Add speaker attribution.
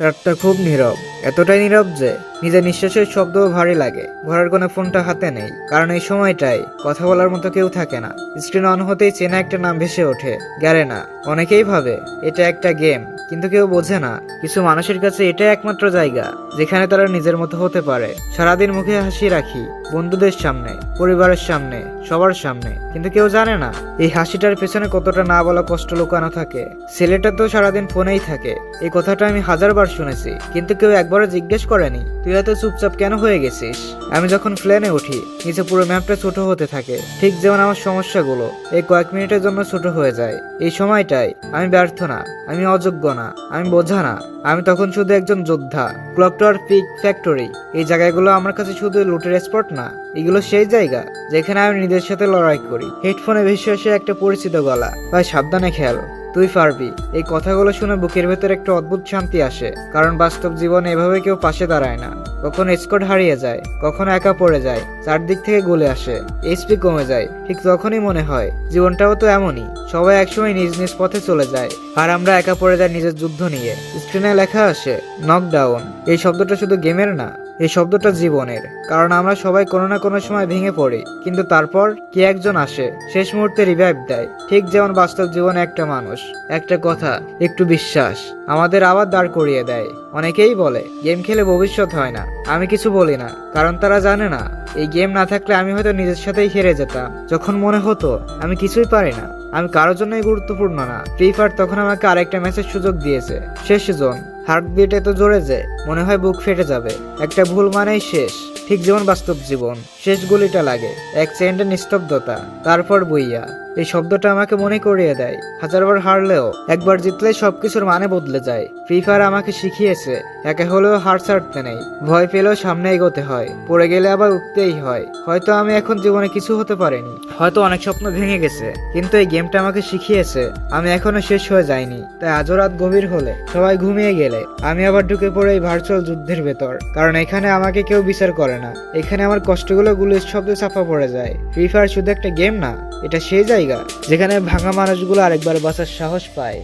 Speaker 1: রাতটা খুব নীরব, এতটাই নীরব যে নিজের নিঃশ্বাসের শব্দও ভারী লাগে। ঘরের কোনো ফোনটা হাতে নেই, কারণ এই সময়টায় কথা বলার মতো কেউ থাকে না। স্ক্রিন অন হতেই চেনা একটা নাম ভেসে ওঠে, গ্যারেনা। অনেকেই ভাবে, এটা একটা গেম, কিন্তু কেউ বোঝে না। কিছু মানুষের কাছে এটাই একমাত্র জায়গা, যেখানে তারা নিজের মতো হতে পারে। সারাদিন মুখে হাসি রাখি, বন্ধুদের সামনে, পরিবারের সামনে, সবার সামনে, কিন্তু কেউ জানে না, এই হাসিটার পেছনে কতটা না বলা কষ্ট লুকানো থাকে। ছেলেটা তো সারাদিন ফোনেই থাকে, এই কথাটা আমি হাজারবার শুনেছি, কিন্তু কেউ একবারও জিজ্ঞেস করেনি, তুই এত চুপচাপ কেন হয়ে গেছিস? আমি যখন প্লেনে উঠি, নিচে পুরো ম্যাপটা ছোট হতে থাকে, ঠিক যেমন আমার সমস্যাগুলো, এই কয়েক মিনিটের জন্য ছোট হয়ে যায়। এই সময়টাই আমি ব্যর্থ না, আমি অযোগ্য না, আমি বোঝা না আমি তখন শুধু একজন যোদ্ধা, ক্লক টাওয়ার পিক ফ্যাক্টরি। এই জায়গাগুলো আমার কাছে শুধু লুটের স্পট না, এগুলো সেই জায়গা যেখানে আমি নিজের সাথে লড়াই করি। হেডফোনে ভেসে আসে একটা পরিচিত গলা, ভাই সাবধানে খেয়াল। তুই পারবি। এই কথাগুলো শুনে বুকের ভেতর একটা অদ্ভুত শান্তি আসে, কারণ বাস্তব জীবনে এভাবে কেউ পাশে দাঁড়ায় না। কখনো স্কট হারিয়ে যায়, কখনো একা পড়ে যায়, চারদিক থেকে গলে আসে, এইচপি কমে যায়, ঠিক তখনই মনে হয়, জীবনটাও তো এমনই, সবাই একসময় নিজ নিজ পথে চলে যায়, আর আমরা একা পড়ে যাই নিজের যুদ্ধ নিয়ে। স্ক্রিনে লেখা আসে নকডাউন এই শব্দটা শুধু গেমের না এই শব্দটা জীবনের, কারণ আমরা সবাই কোনো না কোনো সময় ভেঙে পড়ি, কিন্তু তারপর কে একজন আসে, শেষ মুহূর্তে রিভাইভ দেয়, ঠিক যেমন বাস্তব জীবনে একটা মানুষ, একটা কথা, একটু বিশ্বাস, আমাদের আবার দাঁড় করিয়ে দেয়। অনেকেই বলে, গেম খেলে ভবিষ্যৎ হয় না। আমি কিছু বলি না, কারণ তারা জানে না, এই গেম না থাকলে আমি হয়তো নিজের সাথেই হেরে যেতাম, যখন মনে হতো, আমি কিছুই পারি না। আমি কারোর জন্যই গুরুত্বপূর্ণ না। ফ্রি ফায়ার তখন আমাকে আরেকটা ম্যাচের সুযোগ দিয়েছে। শেষ সিজন হার্ট হার্টবিট এত জোরে যে মনে হয় বুক ফেটে যাবে। একটা ভুল মানেই শেষ। ঠিক যেমন বাস্তব জীবন। শেষ গুলিটা লাগে। এক সেকেন্ডের নিস্তব্ধতা, তারপর বইয়া। এই শব্দটা আমাকে মনে করিয়ে দেয়। হাজারবার হারলেও একবার জিতলে সবকিছুর মানে বদলে যায়। ফ্রি ফায়ার আমাকে শিখিয়েছে, একা হলেও হার ছাড়তে নেই। ভয় পেলেও সামনে এগোতে হয়। পড়ে গেলে আবার উঠতেই হয়। হয়তো আমি এখন জীবনে কিছু হতে পারিনি। হয়তো অনেক স্বপ্ন ভেঙে গেছে। কিন্তু এই গেমটা আমাকে শিখিয়েছে, আমি এখনও শেষ হয়ে যাইনি। তাই আজও রাত গভীর হলে সবাই ঘুমিয়ে গেলে আমি আবার ঢুকে পড়ে এই ভার্চুয়াল যুদ্ধের ভেতর। কারণ এখানে আমাকে কেউ বিচার করে না। এখানে আমার কষ্টগুলো গুলির শব্দ চাপা পড়ে যায়। ফ্রি ফায়ার শুধু একটা গেম না, এটা সেই জায়গা যেখানে ভাঙা মানুষগুলো আরেকবার বাঁচার সাহস পায়।